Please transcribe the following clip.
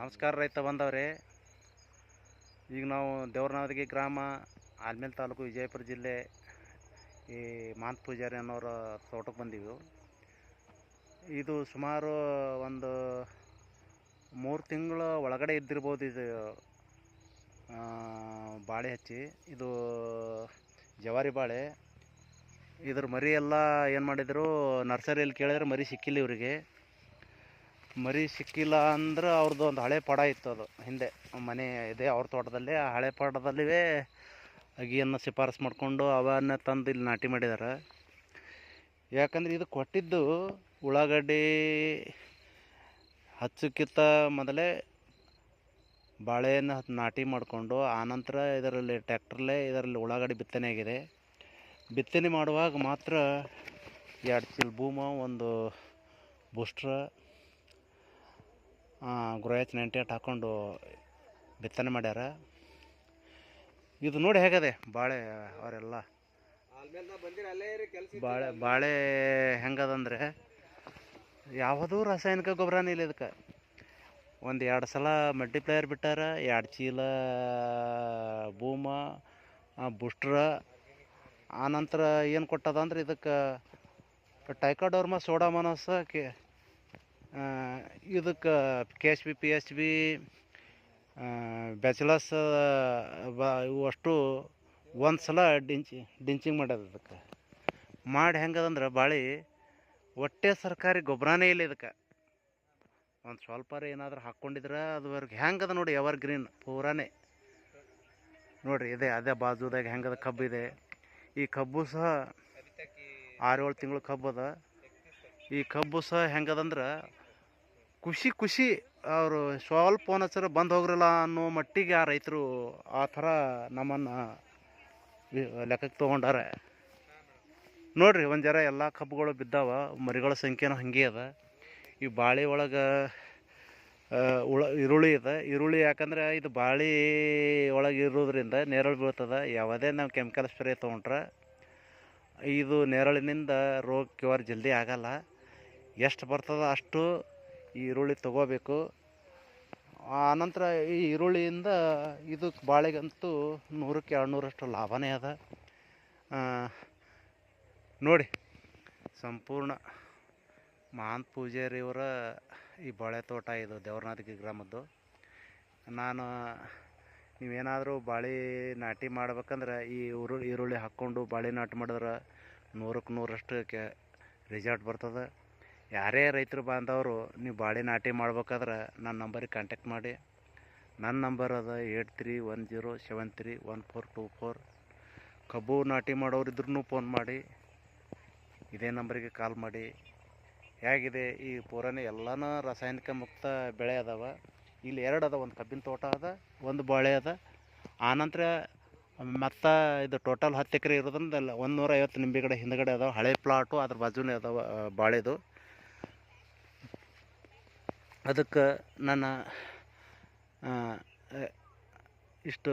ನಮಸ್ಕಾರ ರೈತ ಬಂದವ್ರೆ. ಈಗ ನಾವು ದೇವ್ರನಾವದಿಗೆ ಗ್ರಾಮ, ಆಲ್ಮೇಲೆ ತಾಲೂಕು ವಿಜಯಪುರ ಜಿಲ್ಲೆ ಈ ಮಾಂತ್ ಪೂಜಾರಿ ಅನ್ನೋರ ತೋಟಕ್ಕೆ ಬಂದೀವಿ. ಇದು ಸುಮಾರು ಒಂದು ಮೂರು ತಿಂಗಳ ಒಳಗಡೆ ಇದ್ದಿರ್ಬೋದು ಇದು ಬಾಳೆ ಹಚ್ಚಿ. ಇದು ಜವಾರಿ ಬಾಳೆ. ಇದ್ರ ಮರಿ ಎಲ್ಲ ಏನು ಮಾಡಿದರು, ನರ್ಸರಿಯಲ್ಲಿ ಕೇಳಿದ್ರೆ ಮರಿ ಸಿಕ್ಕಿಲ್ಲ ಇವರಿಗೆ. ಮರಿ ಸಿಕ್ಕಿಲ್ಲ ಅಂದ್ರೆ ಅವ್ರದ್ದು ಒಂದು ಹಳೆ ಪಡ ಇತ್ತು ಅದು ಹಿಂದೆ. ಮನೆ ಇದೆ ಅವ್ರ ತೋಟದಲ್ಲಿ, ಆ ಹಳೆ ಪಡದಲ್ಲಿವೇ ಅಗಿಯನ್ನು ಶಿಫಾರಸು ಮಾಡಿಕೊಂಡು ಅವನ್ನ ತಂದು ಇಲ್ಲಿ ನಾಟಿ ಮಾಡಿದ್ದಾರೆ ಯಾಕಂದ್ರೆ ಇದು ಕೊಟ್ಟಿದ್ದು ಉಳ್ಳಾಗಡ್ಡಿ ಹಚ್ಚಕ್ಕಿಂತ ಮೊದಲೇ ಬಾಳೆಯನ್ನು ನಾಟಿ ಮಾಡಿಕೊಂಡು ಆನಂತರ ಇದರಲ್ಲಿ ಟ್ಯಾಕ್ಟ್ರಲ್ಲೇ ಇದರಲ್ಲಿ ಉಳ್ಳಾಗಡ್ಡಿ ಬಿತ್ತನೆ ಆಗಿದೆ. ಬಿತ್ತನೆ ಮಾಡುವಾಗ ಮಾತ್ರ ಎರಡು ಚಿಲ್ ಭೂಮ, ಒಂದು ಬೂಸ್ಟ್ರ ಗ್ರೋಯಚ್ ನೈಂಟಿ ಏಟ್ ಹಾಕ್ಕೊಂಡು ಬಿತ್ತನೆ ಮಾಡ್ಯಾರ. ಇದು ನೋಡಿ ಹೇಗದೆ ಬಾಳೆ ಅವರೆಲ್ಲ. ಬಾಳೆ ಬಾಳೆ ಹೆಂಗದಂದ್ರೆ ಯಾವುದೂ ರಾಸಾಯನಿಕ ಗೊಬ್ಬರನೇ ಇಲ್ಲ ಇದಕ್ಕೆ. ಒಂದು ಎರಡು ಸಲ ಮಲ್ಟಿಪ್ಲೇಯರ್ ಬಿಟ್ಟಾರ, ಎರಡು ಚೀಲ, ಭೂಮ ಬುಸ್ಟ್ರ. ಆನಂತರ ಏನು ಕೊಟ್ಟದ ಅಂದ್ರೆ ಇದಕ್ಕೆ ಟೈಕಾಡೋರ್ಮ ಸೋಡಾಮನಸ ಕೆ ಇದಕ್ಕೆ K H B P H B bachelors ಬ, ಇವು ಅಷ್ಟು ಒಂದು ಸಲ ಡಿಂಚಿ, ಡಿಂಚಿಂಗ್ ಮಾಡ್ಯದ ಇದಕ್ಕೆ. ಮಾಡಿ ಹೆಂಗದಂದ್ರೆ ಭಾಳಿ ಒಟ್ಟೆ ಸರ್ಕಾರಿ ಗೊಬ್ಬರನೇ ಇಲ್ಲ ಇದಕ್ಕೆ. ಒಂದು ಸ್ವಲ್ಪ ಏನಾದರೂ ಹಾಕ್ಕೊಂಡಿದ್ರೆ ಅದುವರೆಗೆ ಹೆಂಗದ ನೋಡಿ ಎವರ್ ಗ್ರೀನ್ ಪೂರಾನೇ. ನೋಡಿರಿ, ಇದೆ, ಅದೇ ಬಾಜುದಾಗ ಹೆಂಗದ ಕಬ್ಬು ಇದೆ. ಈ ಕಬ್ಬು ಸಹ ಆರೇಳು ತಿಂಗಳು ಕಬ್ಬು ಅದ. ಈ ಕಬ್ಬು ಸಹ ಹೆಂಗದಂದ್ರೆ ಖುಷಿ ಖುಷಿ ಅವರು ಸ್ವಲ್ಪ ಹಚ್ಚಾರ ಬಂದು ಹೋಗ್ರಲ್ಲ ಅನ್ನೋ ಮಟ್ಟಿಗೆ ಆ ರೈತರು ಆ ಥರ ನಮ್ಮನ್ನು ಲೆಕ್ಕಕ್ಕೆ ತೊಗೊಂಡಾರೆ. ನೋಡಿರಿ, ಒಂದು ಜರ ಎಲ್ಲ ಕಬ್ಬುಗಳು ಬಿದ್ದಾವ, ಮರಿಗಳ ಸಂಖ್ಯೆನೂ ಹಾಗೆ ಅದ. ಈ ಬಾಳೆ ಒಳಗೆ ಉಳ, ಈರುಳ್ಳಿ ಇದೆ ಈರುಳ್ಳಿ ಯಾಕಂದ್ರೆ ಇದು ಬಾಳೆ ಒಳಗೆ ಇರೋದ್ರಿಂದ ನೆರಳು ಬೀಳ್ತದೆ. ಯಾವುದೇ ನಾವು ಕೆಮಿಕಲ್ ಸ್ಪ್ರೇ ತೊಗೊಂಡ್ರೆ ಇದು ನೇರಳಿನಿಂದ ರೋಗ ಕ್ಯೂರ್ ಜಲ್ದಿ ಆಗಲ್ಲ. ಎಷ್ಟು ಬರ್ತದ ಅಷ್ಟು ಈ ಈರುಳ್ಳಿ ತಗೋಬೇಕು. ಆನಂತರ ಈ ಈರುಳ್ಳಿಯಿಂದ ಇದಕ್ಕೆ ಬಾಳೆಗಂತೂ ನೂರಕ್ಕೆ ಎರಡು ನೂರಷ್ಟು ಲಾಭನೇ ಅದ. ನೋಡಿ, ಸಂಪೂರ್ಣ ಮಹಾನ್ ಪೂಜಾರಿಯವರ ಈ ಬಾಳೆ ತೋಟ ಇದು ದೇವ್ರನಾಥಗಿ ಗ್ರಾಮದ್ದು. ನಾನು, ನೀವೇನಾದರೂ ಬಾಳೆ ನಾಟಿ ಮಾಡ್ಬೇಕಂದ್ರೆ ಈ ಉರು, ಈರುಳ್ಳಿ ಹಾಕ್ಕೊಂಡು ಬಾಳೆ ನಾಟಿ ಮಾಡಿದ್ರೆ ನೂರಕ್ಕೆ ನೂರಷ್ಟು ಕೆ ರಿಸಲ್ಟ್ ಬರ್ತದೆ. ಯಾರೇ ರೈತರು ಬಾಂಧವರು ನೀವು ಬಾಳೆ ನಾಟಿ ಮಾಡ್ಬೇಕಾದ್ರೆ ನನ್ನ ನಂಬರಿಗೆ ಕಾಂಟ್ಯಾಕ್ಟ್ ಮಾಡಿ. ನನ್ನ ನಂಬರ್ ಅದ eight three one zero seven three one four two four. ಕಬ್ಬು ನಾಟಿ ಮಾಡೋರು ಇದ್ರೂ ಫೋನ್ ಮಾಡಿ. ಇದೇ ನಂಬರಿಗೆ ಕಾಲ್ ಮಾಡಿ. ಹೇಗಿದೆ ಈ ಪೂರನೇ ಎಲ್ಲನೂ ರಾಸಾಯನಿಕ ಮುಕ್ತ ಬೆಳೆ ಅದಾವ. ಇಲ್ಲಿ ಎರಡು ಅದ ಒಂದು ಕಬ್ಬಿನ ತೋಟ ಅದ, ಒಂದು ಬಾಳೆ ಅದ. ಆನಂತರ ಮತ್ತು ಇದು ಟೋಟಲ್ ಹತ್ತು ಎಕರೆ ಇರೋದ್ರಿಂದ ಒಂದು ನೂರ ಐವತ್ತು ನಿಂಬೆ ಗಿಡ ಹಿಂದ್ಗಡೆ ಅದಾವ. ಹಳೆ ಪ್ಲಾಟು ಅದ್ರ ಬಾಜುನೇ ಅದಾವ ಬಾಳೆದು. ಅದಕ್ಕೆ ನನ್ನ ಇಷ್ಟು